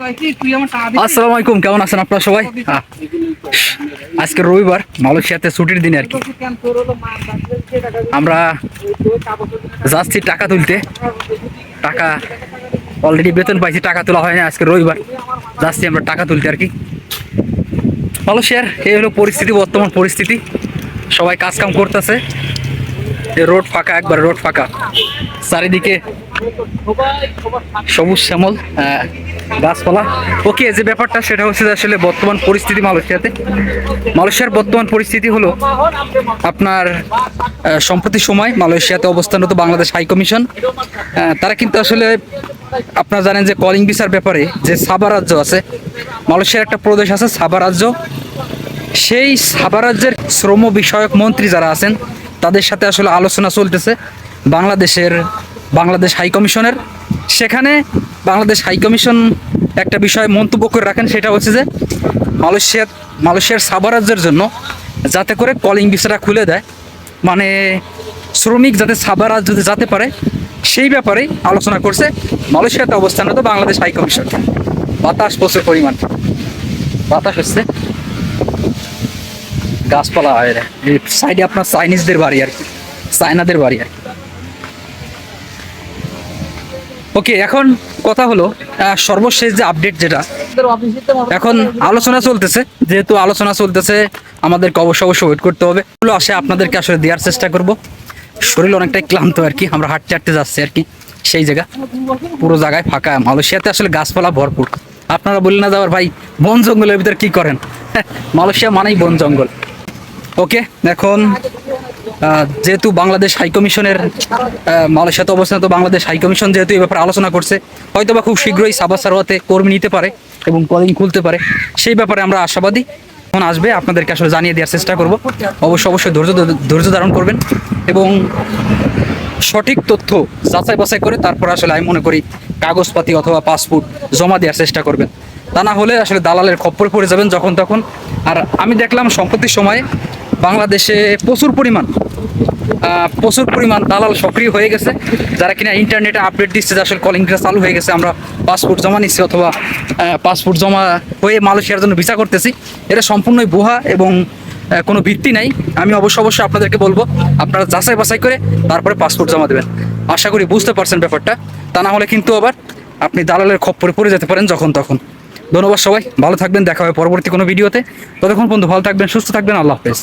আসসালামু আলাইকুম কেমন আছেন আপনারা সবাই? হ্যাঁ। আজকে রবিবার মালয়েশিয়াতে ছুটির দিন আর কি। আমরা যাচ্ছি টাকা তুলতে। টাকা অলরেডি বেতন পাইছি টাকা তোলা হয় না আজকে রবিবার। যাচ্ছি আমরা টাকা তুলতে আর কি। মালয়েশিয়ার এই হলো পরিস্থিতি বর্তমান পরিস্থিতি। সবাই কাজ কাম করতেছে রোড ফাঁকা একবার রোড ফাঁকা। চারিদিকে সবুজ শ্যামল আহ, গাছপালা। ওকে, যে ব্যাপারটা সেটা হচ্ছে যে আসলে বর্তমান পরিস্থিতি মালয়েশিয়াতে। মালয়েশিয়ার বর্তমান পরিস্থিতি হলো আপনার সম্প্রতি সময় মালয়েশিয়াতে অবস্থানরত বাংলাদেশ হাই কমিশন। তারা কিন্তু আসলে আপনারা জানেন যে কলিং ভিসার ব্যাপারে যে সাবা রাজ্য আছে, মালয়েশিয়ার একটা প্রদেশ আছে সাবা রাজ্য। সেই সাবা রাজ্যের শ্রম বিষয়ক মন্ত্রী যারা আছেন, তাদের সাথে আসলে আলোচনা চলতেছে। বাংলাদেশের বাংলাদেশ হাই কমিশনের। সেখানে বাংলাদেশ হাই কমিশন একটা বিষয় মন্তব্য করে রাখেন, সেটা হচ্ছে যে মালয়েশিয়া মালয়েশিয়ার সাবা রাজ্যের জন্য যাতে করে কলিং ভিসাটা খুলে দেয়। মানে শ্রমিক যাতে সাবা রাজ্যতে যেতে পারে, সেই ব্যাপারে আলোচনা করছে মালয়েশিয়াতে অবস্থানরত বাংলাদেশ হাই কমিশন। বাতাস প্রচুর পরিমাণ। বাতাস হচ্ছে গাছপালা। সাইডে আপনার চাইনিজদের বাড়ি আর কি, চায়নাদের বাড়ি আর কি। ওকে, এখন কথা হলো সর্বশেষ যে আপডেট যেটা, এখন আলোচনা চলতেছে, যেহেতু আলোচনা চলতেছে, আমাদেরকে অবশ্য অবশ্য ওয়েট করতে হবে। এগুলো আসে আপনাদেরকে আসলে দেওয়ার চেষ্টা করব। শরীর অনেকটাই ক্লান্ত আর কি, আমরা হাঁটতে হাঁটতে যাচ্ছি আর কি, সেই জায়গা। পুরো জায়গায় ফাঁকা, মালয়েশিয়াতে আসলে গাছপালা ভরপুর। আপনারা বললেন না যাওয়ার ভাই, বন জঙ্গলের ভিতরে কি করেন? মালয়েশিয়া মানেই বন জঙ্গল। ওকে, এখন যেহেতু বাংলাদেশ হাইকমিশনের মালয়েশিয়াতে অবস্থানত বাংলাদেশ হাইকমিশন যেহেতু এই ব্যাপারে আলোচনা করছে হয়তো বা খুব শীঘ্রই সাবা সারোয়াতে কর্মী নিতে পারে এবং কলিং খুলতে পারে। সেই ব্যাপারে আমরা আশাবাদী। এখন আসবে, আপনাদেরকে আসলে জানিয়ে দেওয়ার চেষ্টা করব। অবশ্যই অবশ্যই ধৈর্য ধৈর্য ধারণ করবেন এবং সঠিক তথ্য যাচাই বাছাই করে তারপর আসলে আমি মনে করি কাগজপাতি অথবা পাসপোর্ট জমা দেওয়ার চেষ্টা করবেন। তা না হলে আসলে দালালের খপ্পরে পড়ে যাবেন যখন তখন। আর আমি দেখলাম, সম্প্রতি সময়ে বাংলাদেশে প্রচুর পরিমাণ প্রচুর পরিমাণ দালাল সক্রিয় হয়ে গেছে, যারা কিনা ইন্টারনেটে আপডেট দিচ্ছে যে আসলে কলিংটা চালু হয়ে গেছে, আমরা পাসপোর্ট জমা নিচ্ছি অথবা পাসপোর্ট জমা হয়ে মালয়েশিয়ার জন্য ভিসা করতেছি। এটা সম্পূর্ণই বুহা এবং কোনো ভিত্তি নাই। আমি অবশ্য অবশ্যই আপনাদেরকে বলব, আপনারা যাচাই বাছাই করে তারপরে পাসপোর্ট জমা দেবেন। আশা করি বুঝতে পারছেন ব্যাপারটা। তা না হলে কিন্তু আবার আপনি দালালের খপ্পরে পড়ে যেতে পারেন যখন তখন। ধন্যবাদ সবাই, ভালো থাকবেন, দেখা হবে পরবর্তী কোনো ভিডিওতে। ততক্ষণ বন্ধু, ভালো থাকবেন, সুস্থ থাকবেন, আল্লাহ হাফেজ।